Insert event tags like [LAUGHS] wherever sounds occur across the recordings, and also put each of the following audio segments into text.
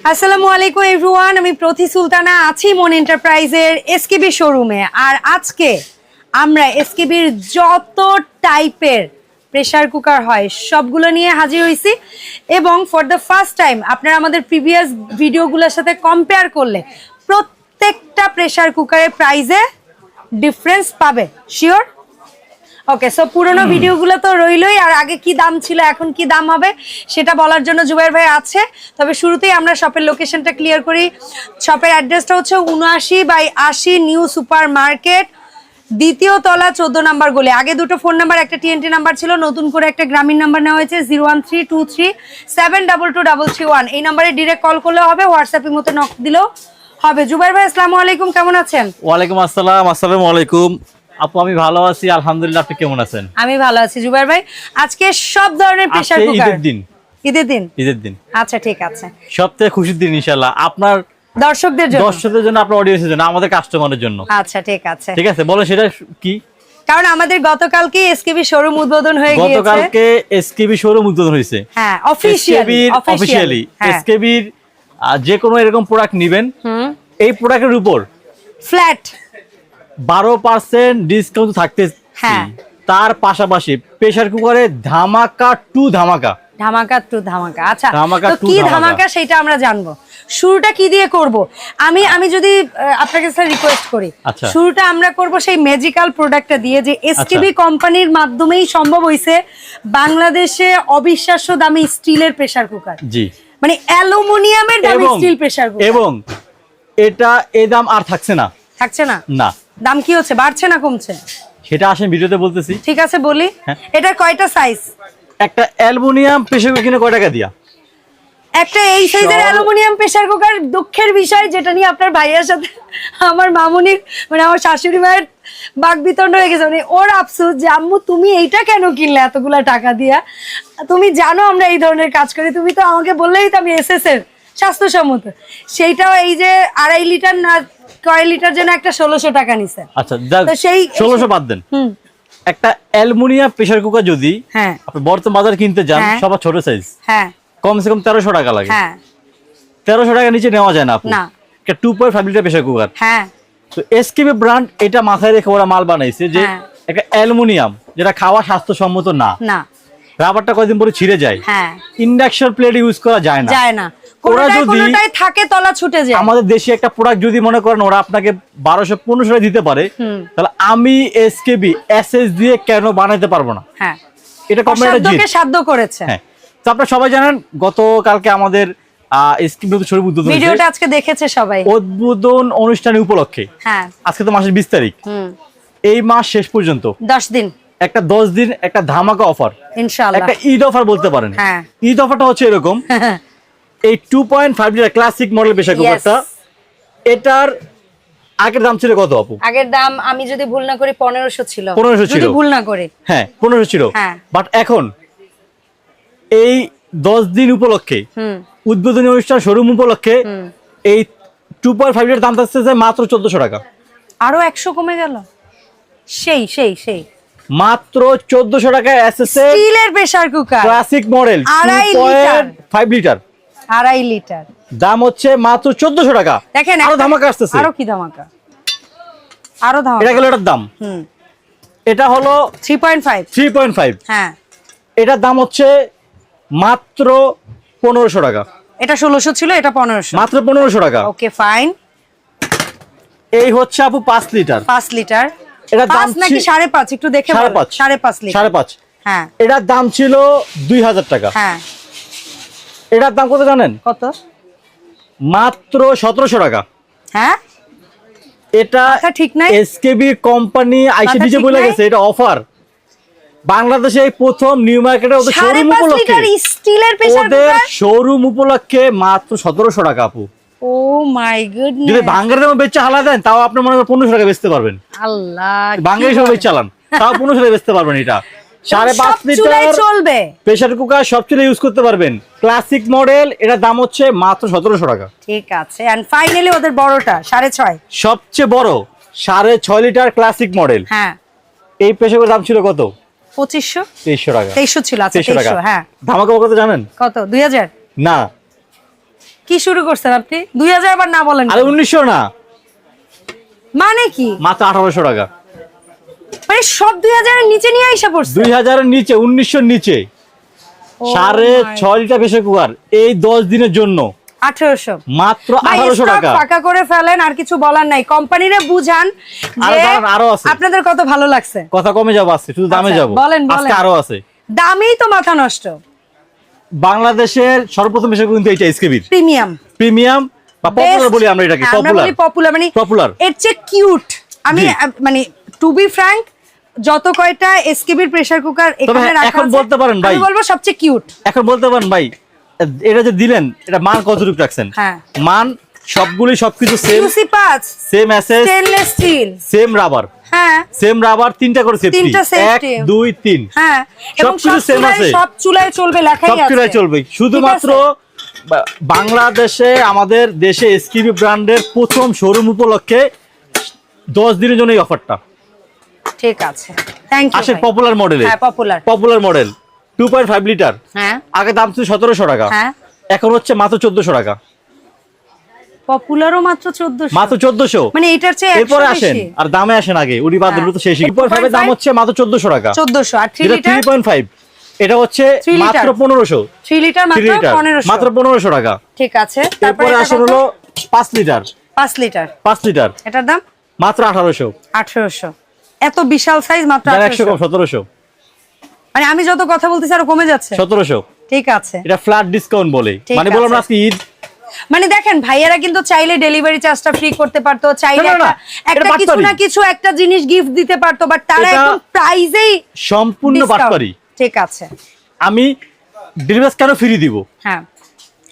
আসসালামু আলাইকুম এভরিওয়ান আমি প্রতি সুলতানা আছি মন এন্টারপ্রাইজের এসকেবি শোরুমে আর আজকে আমরা এসকেবির যত টাইপের প্রেসার কুকার হয়, সবগুলো নিয়ে হাজির হয়েছি এবং ফর দ্য ফার্স্ট টাইম আপনারা আমাদের প্রিভিয়াস ভিডিওগুলোর সাথে কম্পেয়ার করলে প্রত্যেকটা প্রেসার কুকারের প্রাইজে ডিফারেন্স পাবে। শিওর ওকে সো পুরোনো ভিডিওগুলো তো রইলই আর আগে কি দাম ছিল এখন কি দাম হবে সেটা বলার জন্য জুবাইর ভাই আছে। তবে শুরুতেই আমরা শপের লোকেশনটা ক্লিয়ার করি। শপের অ্যাড্রেসটা হচ্ছে উনআশি বাই আশি নিউ সুপার মার্কেট দ্বিতীয় তলা চোদ্দ নাম্বার গলি। আগে দুটো ফোন নাম্বার একটা টিএনটি নাম্বার ছিল নতুন করে একটা গ্রামীণ নাম্বার নেওয়া হয়েছে zero one three two three seven double two double three one এই নাম্বারে ডিরেক্ট কল করলেও হবে হোয়াটসঅ্যাপের মতো নক দিলেও হবে। জুবাইর ভাই আসসালামু আলাইকুম কেমন আছেন? ওয়ালাইকুম আসসালাম আসসালামু আলাইকুম। আপু আমি ভালো আছি আলহামদুলিল্লাহ আপনি কেমন আছেন? আমি ভালো আছি। জুবাইর ভাই আজকে সব ধরনের প্রেসার কুকার ঈদের দিন। ঈদের দিন? ঈদের দিন। আচ্ছা ঠিক আছে। সবথেকে খুশির দিন ইনশাল্লাহ আপনার দর্শকদের জন্য। দর্শকদের জন্য আপনার অডিয়েন্সের জন্য আমাদের কাস্টমারের জন্য। আচ্ছা ঠিক আছে। ঠিক আছে বলো সেটা কি? কারণ আমাদের গতকালকে এসকেবি শোরুম উদ্বোধন হয়ে গিয়েছে। গতকালকে এসকেবি শোরুম উদ্বোধন হয়েছে। হ্যাঁ অফিশিয়ালি অফিসিয়ালি এসকেবির যে কোনো এরকম প্রোডাক্ট নেবেন হুম। এই প্রোডাক্টের উপর ফ্ল্যাট বারো পার্সেন্ট ডিসকাউন্ট থাকতে হ্যাঁ। তার পাশাপাশি প্রেসার কুকারে ধামাকা টু ধামাকা। ধামাকা টু ধামাকা। আচ্ছা ধামাকা তো কি ধামাকা। সেটা আমরা জানব। শুরুটা কি দিয়ে করব? আমি আমি যদি আপনার কাছে রিকোয়েস্ট করি। আচ্ছা। শুরুটা আমরা করব সেই ম্যাজিক্যাল প্রোডাক্টটা দিয়ে যে এসকেবি কোম্পানির মাধ্যমেই সম্ভব হয়েছে বাংলাদেশে অবিশ্বাস্য দামে স্টিলের প্রেসার কুকার জি। মানে অ্যালুমিনিয়ামের দামে স্টিল প্রেসার কুকার এবং এটা এ দাম আর থাকছে না। থাকছে না? না। দাম কি হচ্ছে? বাড়ছে না কমছে? সেটা আসেন ভিডিওতে বলতেছি। ঠিক আছে বলি। এটা এটার কয়টা সাইজ একটা অ্যালুমিনিয়াম প্রেসার কুকার কিনে কয় টাকা দিয়া? একটা এই সাইজের অ্যালুমিনিয়াম প্রেসার কুকার দুঃখের বিষয় যেটা নিয়ে আপনার ভাইয়ের সাথে আমার মামুনির মানে আমার শাশুড়ি মায়ের বাক বিতণ্ড হয়ে গেছে। মানে ওর আফসোস যে আম্মু তুমি এইটা কেন কিনলে এতগুলা টাকা দিয়া? তুমি জানো আমরা এই ধরনের কাজ করি। তুমি তো আমাকে বললেই তো আমি এসএস এর স্বাস্থ্যসম্মত। সেইটাও এই যে আড়াই লিটার না কয় লিটার যেন একটা ষোলোশো টাকা নিছে। আচ্ছা তো সেই- ষোলোশো বাদ দেন। হুম। একটা অ্যালুমিনিয়াম প্রেসার কুকার যদি হ্যাঁ। আপনি বর্তমান বাজার কিনতে যান হ্যাঁ। সবার ছোট সাইজ হ্যাঁ। কমসে কম তেরোশো টাকা লাগে। হ্যাঁ। তেরোশো টাকা নিচে নেওয়া যায় না না। একটা two point five litre pressure cooker হ্যাঁ। তো এসকেবি ব্র্যান্ড এটা মাথায় রেখে ওরা মাল বানাইছে যে হ্যাঁ। একটা অ্যালুমিনিয়াম যেটা খাওয়া স্বাস্থ্যসম্মত না। না। রাবারটা কয়দিন পরে ছিঁড়ে যায়। হ্যাঁ। ইন্ডাকশন প্লেট ইউজ করা যায় না। যায় না। ওরা যদি- থাকে তলা ছুটে যায়। আমাদের দেশে একটা প্রোডাক্ট যদি মনে করেন ওরা আপনাকে বারোশো পনেরোশো দিতে পারে তাহলে আমি এসকেবি এসএস দিয়ে কেন বানাইতে পারব না? হ্যাঁ। এটা কোম্পানিটা সাধ্য করেছে। হ্যাঁ। তো আপনারা সবাই জানেন গতকালকে আমাদের ভিডিওটা আজকে দেখেছে সবাই। উদ্বোধন অনুষ্ঠানের উপলক্ষে। হ্যাঁ। আজকে তো মাসের বিশ তারিখ। এই মাস শেষ পর্যন্ত। দশ দিন। একটা দশ দিন একটা ধামাকা অফার ইনশাআল্লাহ। একটা ঈদ অফার বলতে পারেন। হ্যাঁ। ঈদ অফারটা হচ্ছে এরকম। [LAUGHS] এই two point five litre classic model Yes. কুকারটা এটার আগের দাম ছিল কত আপু? আগের দাম আমি যদি ভুল না করি পনেরোশো ছিল। পনেরোশো ছিল। ভুল না করি। হ্যাঁ পনেরো ছিল। হ্যাঁ। বাট এখন এই দশ দিন উপলক্ষে উদ্বোধনী অনুষ্ঠান শোরুম উপলক্ষে এই টু পয়েন্ট ফাইভ লিটার দাম থাকছে মাত্র চোদ্দশো টাকা। আরও একশো কমে গেল? সেই সেই সেই। মাত্র চোদ্দশো টাকা এসএসএ স্টিলের প্রেসার কুকার ক্লাসিক মডেল আড়াই লিটার। ফাইভ লিটার আড়াই লিটার। দাম হচ্ছে মাত্র চোদ্দশো টাকা। দেখেন আরও ধামাকা আসতেছে। আরও কি ধামাকা? আরও এটা ধামাকা গেল এটার দাম। হুম। এটা হলো three point five three point five হ্যাঁ। এটার দাম হচ্ছে মাত্র পনেরোশো টাকা। এটা ষোলোশো ছিল এটা পনেরোশো। মাত্র পনেরোশো টাকা। ওকে ফাইন এই হচ্ছে আপু পাঁচ লিটার। পাঁচ লিটার। এটার দাম নাকি সাড়ে পাঁচ? একটু দেখে সাড়ে পাঁচ। সাড়ে পাঁচ লিটার। সাড়ে পাঁচ। হ্যাঁ। এটার দাম ছিল দুই হাজার টাকা। হ্যাঁ। এটার দাম কত জানেন? কত? মাত্র সতেরোশো টাকা। হ্যাঁ? এটা ঠিক নাই? এসকেবি কোম্পানি আইসিডি যে বলে গেছে এটা অফার বাংলাদেশে এই প্রথম নিউ মার্কেটে ওদের শোরুম উপলক্ষে। ওদের শোরুম উপলক্ষে মাত্র সতেরোশো টাকা আপু। ও মাই যদি গুডনেস ভাঙ্গার দামে বেচে হালা দেন তাও আপনি মনে করেন পনেরোশো টাকা বেচতে পারবেন। আল্লাহ বাঙালি সব? চালান তাও পনেরোশো টাকা বেচতে পারবেন এটা। সাড়ে পাঁচ লিটার চলবে। প্রেসার কুকার সব চুলে ইউজ করতে পারবেন। ক্লাসিক মডেল দাম হচ্ছে মাত্র সতেরোশো টাকা। ঠিক আছে। এন্ড ফাইনালি ওদের বড়টা সাড়ে ছয়। সবচেয়ে বড় সাড়ে ছয় লিটার ক্লাসিক মডেল হ্যাঁ। এই প্রেসার কুকার দাম ছিল কত? পঁচিশশো? তেইশশো টাকা। তেইশশো ছিল আচ্ছা তেইশশো টাকা। হ্যাঁ। ধামাকা কত জানেন? কত? দুই হাজার? না। কি শুরু করছেন আপনি? দুই হাজার আবার না বলেন আরে উনিশশো না। মানে কি? মাত্র আঠারোশো টাকা। মানে সব দুই হাজারের নিচে নিয়ে আইসা পড়ছে? দুই হাজারের নিচে উনিশশোর নিচে। Oh সাড়ে ছয় লিটার প্রেসার কুকার এই দশ দিনের জন্য। আঠারোশো। মাত্র ভাই, আঠারোশো stock টাকা। ফাঁকা করে ফেলেন আর কিছু বলার নাই। কোম্পানিরে বুঝান আরও যে আরও আছে। আপনাদের কত ভালো লাগছে? কথা কমে যাব আজকে শুধু দামে আচ্ছা, যাব। বলেন, আজকে আরও আছে। দামেই তো মাথা নষ্ট। বাংলাদেশের সর্বপ্রথম প্রেসার কুকার কিন্তু এইটা এসকেবির প্রিমিয়াম। প্রিমিয়াম বা পপুলার বলি আমরা এটাকে পপুলার পপুলার মানে Popular। এর চেয়ে কিউট আমি মানে টু বি ফ্র্যাঙ্ক যত কয়টা এসকেবির প্রেসার কুকার এখানে রাখা এখন বলতে পারেন ভাই। আমি বলব সবচেয়ে কিউট এখন বলতে পারেন ভাই এটা যে দিলেন এটা মান কতটুকু রাখছেন? হ্যাঁ। মান সবগুলি সবকিছু সেম ইউসি পাঁচ সেম অ্যাসেস স্টেনলেস স্টিল সেম রাবার হ্যাঁ। সেম রাবার তিনটা করে সেফটি তিনটা এক safety। দুই তিন। হ্যাঁ এবং সব same আছে। সব চুলায় চলবে লেখাই সব চুলায় চলবে। শুধুমাত্র বাংলাদেশে আমাদের দেশে এসকিবি ব্র্যান্ডের প্রথম শোরুম উপলক্ষে দশ দিনের জন্য এই অফারটা ঠিক আছে। থ্যাংক ইউ আসেন পপুলার মডেলে হ্যাঁ popular popular model two point five litre হ্যাঁ। আগে দাম ছিল সতেরোশো টাকা। হ্যাঁ। এখন হচ্ছে মাত্র চোদ্দশো টাকা। পপুলারও মাত্র 1400 মাত্র চোদ্দশো। মানে এটার চেয়ে এরপরে আসেন আর দামে আসেন আগে। উনি বাদ। তো শেষ টু পয়েন্ট ফাইভ এর দাম হচ্ছে মাত্র চোদ্দশো টাকা। 1400 আর 3 লিটার থ্রি পয়েন্ট ফাইভ এটা হচ্ছে মাত্র লিটার। পনেরোশো। 3 লিটার মাত্র লিটার 1500 মাত্র পনেরোশো টাকা। ঠিক আছে। তারপরে আসেন হলো পাঁচ লিটার 5 লিটার পাঁচ লিটার এটার দাম? মাত্র আঠারোশো। 1800 এত বিশাল সাইজ মাত্র যারা একশো কম সতেরোশো। মানে আমি যত কথা বলতেছি আরও কমে যাচ্ছে। সতেরোশো। ঠিক আছে। এটা ফ্ল্যাট ডিসকাউন্ট বলে। মানে বললাম আজকে ঈদ। মানে দেখেন ভাইয়ারা কিন্তু চাইলে ডেলিভারি চার্জটা ফ্রি করতে পারতো চাইলে একটা- কিছু না কিছু একটা জিনিস গিফট দিতে পারতো বাট তারা এখন প্রাইজেই সম্পূর্ণ বাটপারি। ঠিক আছে। আমি ডেলিভারি কেন ফ্রি দিব? হ্যাঁ।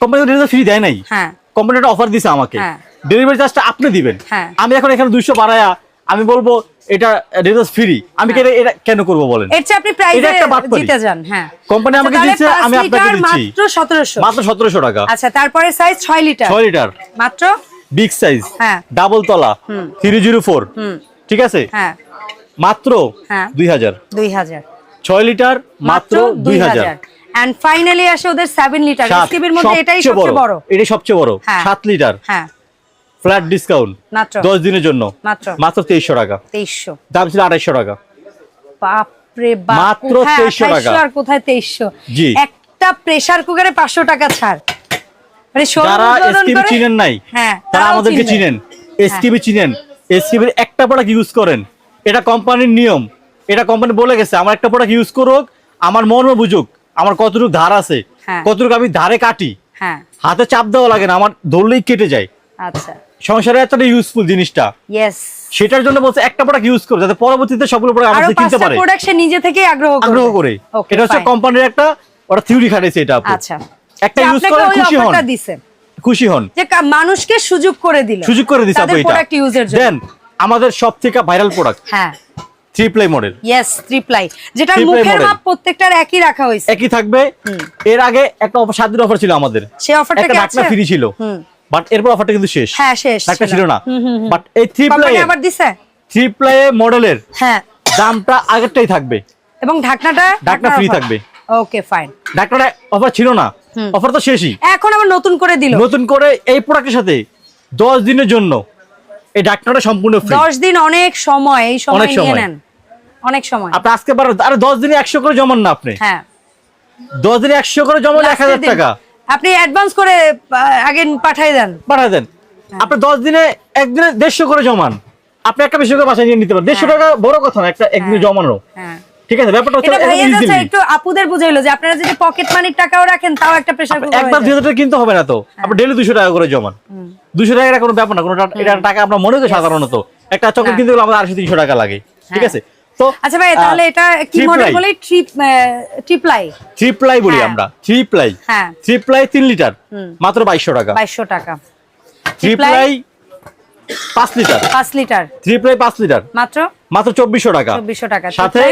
কোম্পানি ডেলিভারি ফ্রি দেয় নাই। হ্যাঁ। কোম্পানি একটা অফার দিছে আমাকে। হ্যাঁ। ডেলিভারি চার্জটা আপনি দিবেন। হ্যাঁ। আমি এখন এখানে দুইশো বাড়ায়া আমি বলব এটা ডেলিভারি ফ্রি। আমি কেন এটা কেন করব বলেন? এর চেয়ে আপনি বাটপারি। জিতে যান হ্যাঁ। কোম্পানি আমাকে দিচ্ছে, আমি আপনাকে দিচ্ছি। মাত্র সতেরোশো। মাত্র সতেরোশো টাকা। আচ্ছা তারপরে সাইজ ছয় লিটার ছয় লিটার মাত্র? বিগ সাইজ হ্যাঁ। ডাবল তলা। হুম। থ্রি জিরো ফোর হুম। ঠিক আছে? হ্যাঁ। মাত্র হ্যাঁ। দুই হাজার। দুই হাজার। ছয় লিটার মাত্র দুই হাজার। এন্ড ফাইনালি আসে ওদের সেভেন লিটার সাত। মধ্যে এটাই সবচেয়ে বড়। এটাই সবচেয়ে বড়। হ্যাঁ। সাত লিটার হ্যাঁ। Flat discount. মাত্র। দশ দিনের জন্য। মাত্র। মাত্র তেইশশো টাকা। তেইশশো। দাম ছিল আড়াইশো টাকা। মাত্র কোথায় 2300 টাকা। 2800 আর কোথায় তেইশশো? জি। একটা প্রেসার কুকারে পাঁচশো টাকা ছাড়। মানে যারা এসকিবি চিনেন নাই হ্যাঁ তারা আমাদেরকে চিনেন। এসকিবি চিনেন। এসকিবির একটা প্রোডাক্ট ইউজ করেন। এটা কোম্পানির নিয়ম। এটা কোম্পানি বলে গেছে আমার একটা প্রোডাক্ট ইউজ করুক আমার মর্ম বুঝুক আমার কতটুকু ধার আছে হ্যাঁ। কতটুকু আমি ধারে কাটি। হ্যাঁ। হাতে চাপ দেওয়া লাগে না আমার ধরলেই কেটে যায়। আচ্ছা। সংসারে এতটা ইউজফুল জিনিসটা। ইয়েস সেটার জন্য বলছে একটা প্রোডাক্ট ইউজ করো যাতে পরবর্তীতে সবগুলো প্রোডাক্ট আমাদের কিনতে পারে। প্রোডাক্ট সে নিজে থেকে আগ্রহ করবে। আগ্রহ করে। এটা হচ্ছে কোম্পানির একটা ওরা থিওরি খাটাইছে এটা আপু। আচ্ছা। একটা ইউজ করে খুশি হন। খুশি হন। যে মানুষকে সুযোগ করে দিল। সুযোগ করে দিছে আপু তাদের এটা। প্রোডাক্ট ইউজের জন্য। দেন আমাদের সব থেকে ভাইরাল প্রোডাক্ট হ্যাঁ three ply model yes triply Triple মুখের। মাপ প্রত্যেকটার একই রাখা হয়েছে। একই থাকবে। এর আগে একটা অফার সাত দিন অফার ছিল আমাদের। সেই অফারটা একটা ঢাকনা ফ্রি ছিল। হুম। বাট এরপর অফারটা কিন্তু শেষ। হ্যাঁ শেষ ঢাকনা ছিল। না। বাট এই থ্রি প্লাই আবার দিছে? থ্রি প্লাই মডেলের হ্যাঁ। দামটা আগেরটাই থাকবে। এবং ঢাকনাটা ঢাকনা free থাকবে। ওকে ফাইন ঢাকনাটা অফার ছিল না। অফার তো শেষই। এখন আবার নতুন করে দিল। নতুন করে এই প্রোডাক্টের সাথে দশ দিনের জন্য এই ঢাকনাটা সম্পূর্ণ ফ্রি দশ দিন অনেক সময় এই সময় অনেক নিয়ে সময়। নেন। অনেক সময়। আপনি আজকে পারেন আরে দশ দিনে একশো করে জমান না আপনি। হ্যাঁ। দশ দিনে একশো করে জমালে এক হাজার টাকা। আপনি অ্যাডভান্স করে আগে পাঠিয়ে দেন। পাঠায় দেন। হ্যাঁ। আপনি দশ দিনে একদিনে দেড়শো করে জমান। আপনি একটা বেশি করে বাসায় নিয়ে নিতে পারেন। দেড়শো টাকা বড় কথা না একটা একদিনে জমানো হ্যাঁ। ঠিক আছে ব্যাপারটা হচ্ছে এটা একটু আপুদের বুঝাইলো যে আপনারা যদি পকেট মানির টাকাও রাখেন তাও একটা প্রেসার কুকার একবার টাকা কিনতে হবে না তো? হ্যাঁ। আপনি ডেলি দুশো টাকা করে জমান। দুশো টাকা এটা কোনো ব্যাপার না কোনো এটা টাকা আমরা মনে করি সাধারণত। একটা চকলেট হ্যাঁ। কিনতে গেলে আমাদের আড়াইশো তিনশো টাকা লাগে। ঠিক হ্যাঁ। আছে? তো আচ্ছা ভাই তাহলে এটা কি মডেল বলে? ট্রিপ ট্রিপলাই থ্রি প্লাই বলি হ্যাঁ। আমরা। থ্রি প্লাই হ্যাঁ। থ্রি প্লাই তিন লিটার। মাত্র বাইশশো টাকা। বাইশশো টাকা। Three Three ply? প্লাই পাঁচ লিটার। পাঁচ লিটার। থ্রি প্লাই পাঁচ লিটার। মাত্র? মাত্র চব্বিশশো টাকা। চব্বিশশো টাকা। সাথে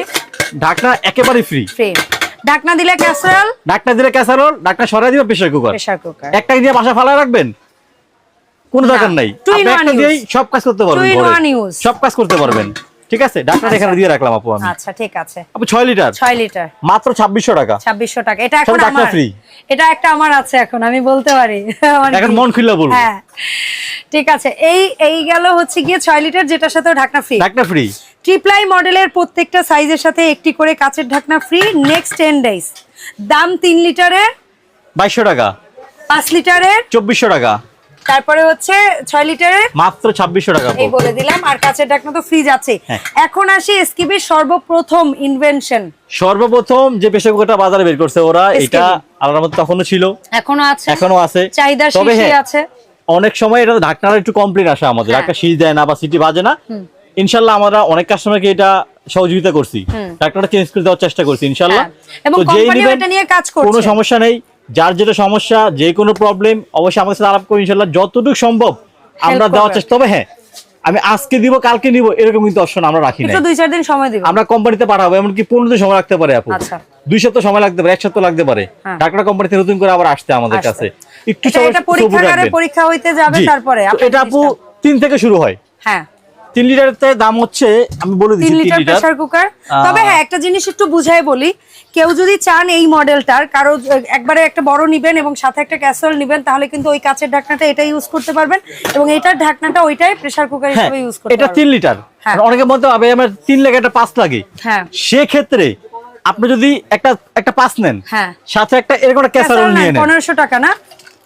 ঢাকনা একেবারে ফ্রি ফ্রি ঢাকনা দিলে ক্যাসারল ঢাকনা দিলে ক্যাসারোল ঢাকনা সরাই দিবে প্রেসার কুকার প্রেসার কুকার একটা দিয়ে বাসা ফালা রাখবেন? কোনো দরকার নাই। আপনি একটা দিয়েই সব কাজ করতে পারবেন. সব কাজ করতে পারবেন। ঠিক আছে? ডাক্তার আচ্ছা। এখানে দিয়ে রাখলাম আপু আমি। আচ্ছা ঠিক আছে। আপু ছয় লিটার? ছয় লিটার। মাত্র ছাব্বিশশো টাকা। ছাব্বিশশো টাকা। এটা এখন আমার free। এটা একটা আমার আছে এখন আমি বলতে পারি। [LAUGHS] এখন মন খুলে বলব হ্যাঁ। ঠিক আছে এই এই গেল হচ্ছে গিয়ে ছয় লিটার যেটার সাথে ঢাকনা ফ্রি ডাক্তার ফ্রি ট্রিপ্লাই মডেলের প্রত্যেকটা সাইজের সাথে একটি করে কাচের ঢাকনা ফ্রি নেক্সট টেন ডেজ দাম তিন লিটারের বাইশশো টাকা। পাঁচ লিটারের চব্বিশশো টাকা। তারপরে হচ্ছে ছয় লিটারের মাত্র ছাব্বিশশো টাকা এই বলে দিলাম আর কাচের ঢাকনা তো ফ্রিজ আছে। হ্যাঁ। এখন আসি এসকিবির সর্বপ্রথম ইনভেনশন সর্বপ্রথম যে প্রেসার কুকারটা বাজারে বের করছে ওরা এটা আলাদা মতো তখনও ছিল। এখনও আছে। এখনও আছে। চাহিদা হ্যাঁ আছে। অনেক সময় এটা ঢাকনার একটু কমপ্লেন আসে আমাদের। হ্যাঁ। একটা শীষ দেয় না বা সিটি বাজে না। ইনশাল্লাহ আমরা অনেক কাস্টমারকে এটা সহযোগিতা করছি। ঢাকনাটা চেঞ্জ করে দেওয়ার চেষ্টা করছি ইনশাল্লাহ। এবং এটা নিয়ে কাজ করছে। কোনো সমস্যা নেই যার যেটা সমস্যা যে কোনো প্রবলেম অবশ্যই আমাদের সাথে আলাপ করি ইনশাল্লাহ যতটুকু সম্ভব আমরা দেওয়ার চেষ্টা তবে হ্যাঁ। আমি আজকে দিব কালকে নিব এরকম কিন্তু অপশন আমরা রাখি না দুই চার দিন সময় দিব। আমরা কোম্পানিতে পাঠাবো এমনকি পনেরো দিন সময় লাগতে পারে আপু। আচ্ছা। দুই সপ্তাহ সময় লাগতে পারে এক সপ্তাহ লাগতে পারে। হ্যাঁ। কোম্পানিতে নতুন করে আবার আসতে আমাদের কাছে। একটু। পরীক্ষা হইতে যাবে তারপরে এটা আপু তিন থেকে শুরু হয়। হ্যাঁ। তিন লিটারের দাম হচ্ছে আমি বলে দিচ্ছি তিন লিটার প্রেসার কুকার তবে হ্যাঁ একটা জিনিস একটু বুঝাই বলি কেউ যদি চান এই মডেলটার কারও একবারে একটা বড় নিবেন এবং সাথে একটা ক্যাসেল নিবেন তাহলে কিন্তু ওই কাচের ঢাকনাটা এটা ইউজ করতে পারবেন এবং এটার ঢাকনাটা ওইটাই প্রেসার কুকার হ্যাঁ হিসেবে ইউজ করতে এটা তিন লিটার। হ্যাঁ। মানে অনেকে বলতে হবে আমার তিন লাগে একটা পাঁচ লাগে। হ্যাঁ। সেক্ষেত্রে আপনি যদি একটা একটা পাঁচ নেন হ্যাঁ। সাথে একটা এরকম একটা ক্যাসারোল নিয়ে নেন। পনেরোশো টাকা না?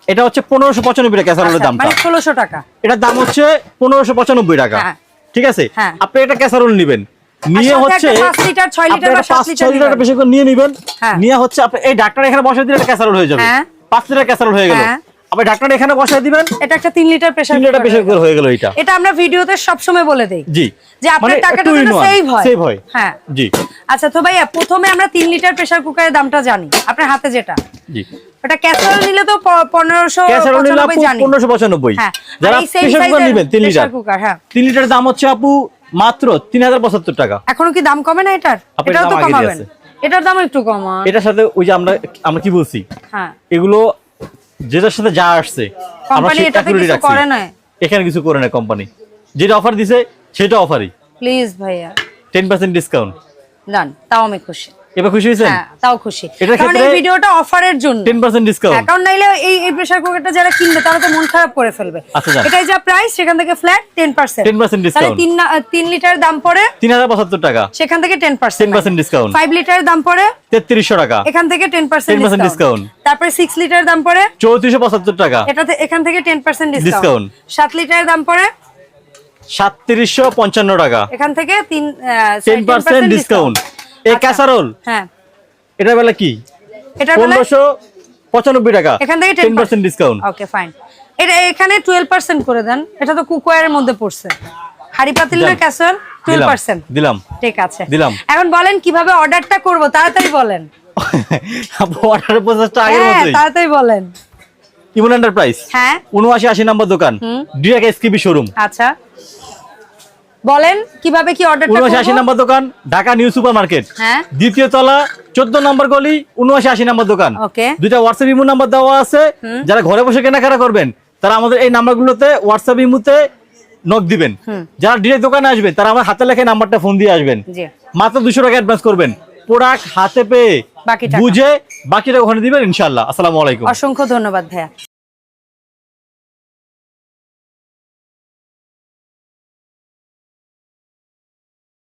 এটা হচ্ছে পনেরোশো পঁচানব্বই টাকা ক্যাসারোলের আচ্ছা, দামটা। মানে ষোলোশো টাকা। এটার দাম হচ্ছে পনেরোশো পঁচানব্বই টাকা। হ্যাঁ। ঠিক আছে হ্যাঁ। আপনি একটা ক্যাসারোল নিবেন নিয়ে হচ্ছে লিটার, ছয় লিটার বা একটা লিটার লিটার বেশি করে নিয়ে নিবেন হ্যাঁ। নিয়ে হচ্ছে আপনি এই ডাক্তার এখানে বসে দিলে ক্যাসারোল হয়ে যাবে হ্যাঁ। পাঁচ লিটার ক্যাসারোল হয়ে গেল। আপনি ডাক্তার এখানে বসাই দিবেন? এটা একটা তিন লিটার প্রেসার তিন লিটার বেশি করে হয়ে গেল। এটা। এটা আমরা ভিডিওতে সবসময় বলে দেই জি। যে আপনার মানে টাকাটা যেন সেভ হয়। save হয়। হ্যাঁ। জি। আচ্ছা তো ভাইয়া প্রথমে আমরা তিন লিটার প্রেসার কুকারের দামটা জানি। আপনার হাতে যেটা। জি। ওটা ক্যাসারোল নিলে তো প- পনেরোশো ক্যাসারোল নিলে আপু পঁচানব্বই জানি। পনেরোশো পঁচানব্বই। হ্যাঁ। যারা প্রেসার কুকার নিবেন তিন লিটার। pressure cooker, হ্যাঁ। তিন লিটারের দাম হচ্ছে আপু মাত্র তিন হাজার পঁচাত্তর টাকা। এখনও কি দাম কমে না এটার? এটাও তো কমাবেন। এটার দাম একটু কমান। এটার সাথে ওই যে আমরা আমরা কি বলছি? হ্যাঁ। এগুলো যেটার সাথে যা আসছে আমরা রাখছি। এখানে কিছু করে না কোম্পানি যেটা অফার দিছে সেটা অফারই প্লিজ ভাইয়া। টেন পার্সেন্ট ডিসকাউন্ট ডান তাও আমি খুশি। এবার খুশি হয়েছেন? হ্যাঁ তাও খুশি। কারণ এই ভিডিওটা অফারের জন্য। টেন পার্সেন্ট ডিসকাউন্ট হ্যাঁ, কারণ নাইলে এই এই প্রেসার কুকারটা যারা কিনবে তারা তো মন খারাপ করে ফেলবে। আচ্ছা, এটাই যা প্রাইস সেখান থেকে ফ্ল্যাট টেন পার্সেন্ট 10% discount। তাহলে তিন না- তিন লিটার দাম পড়ে তিন হাজার পঁচাত্তর টাকা। সেখান থেকে ten percent 10% discount। Five litre দাম পড়ে তেত্রিশশো টাকা। এখান থেকে টেন পার্সেন্ট 10% ডিসকাউন্ট তারপরে সিক্স লিটার দাম পড়ে চৌত্রিশশো পঁচাত্তর টাকা। এটাতে এখান থেকে টেন পার্সেন্ট Discount। ডিসকাউন্ট সাত লিটার দাম পড়ে সাতত্রিশশো পঞ্চান্ন টাকা। এখান থেকে তিন টেন পার্সেন্ট ডিসকাউন্ট এই আচ্ছা। ক্যাসারোল হ্যাঁ। এটা বেলা কি? এটা বলে পনেরোশো পঁচানব্বই টাকা। এখান থেকে ten percent discount okay fine এটা এখানে টুয়েলভ পার্সেন্ট করে দেন। এটা তো কুকওয়ারের মধ্যে পড়ছে। হাড়ি পাতিল না। ক্যাসেল টুয়েলভ দিলাম। পার্সেন্ট দিলাম। ঠিক আছে। দিলাম। এখন বলেন কীভাবে অর্ডারটা করব তাড়াতাড়ি বলেন। [LAUGHS] অর্ডারের প্রসেসটা আগের হ্যাঁ মতোই। তাড়াতাড়ি বলেন। ইমন এন্টারপ্রাইজ হ্যাঁ। উনআশি আশি নম্বর দোকান। ডিরেক্ট এসকিবি শোরুম আচ্ছা। বলেন কীভাবে কি অর্ডারটা উনআশি আশি নম্বর দোকান ঢাকা নিউ সুপার মার্কেট হ্যাঁ। দ্বিতীয় তলা চোদ্দ নম্বর গলি উনআশি আশি নম্বর দোকান। ওকে। দুইটা হোয়াটসঅ্যাপ ইমো নাম্বার দেওয়া আছে। যারা ঘরে বসে কেনাকাটা করবেন তারা আমাদের এই নাম্বারগুলোতে হোয়াটসঅ্যাপ ইমোতে নক দিবেন। যারা ডিরেক্ট দোকানে আসবেন তারা আমার হাতে লেখে নাম্বারটা ফোন দিয়ে আসবেন। জি। মাত্র দুশো টাকা অ্যাডভান্স করবেন। প্রোডাক্ট হাতে পেয়ে বাকি টাকা। বুঝে বাকিটা ওখানে দিবেন ইনশাল্লাহ আসসালামু আলাইকুম। অসংখ্য ধন্যবাদ ভাইয়া।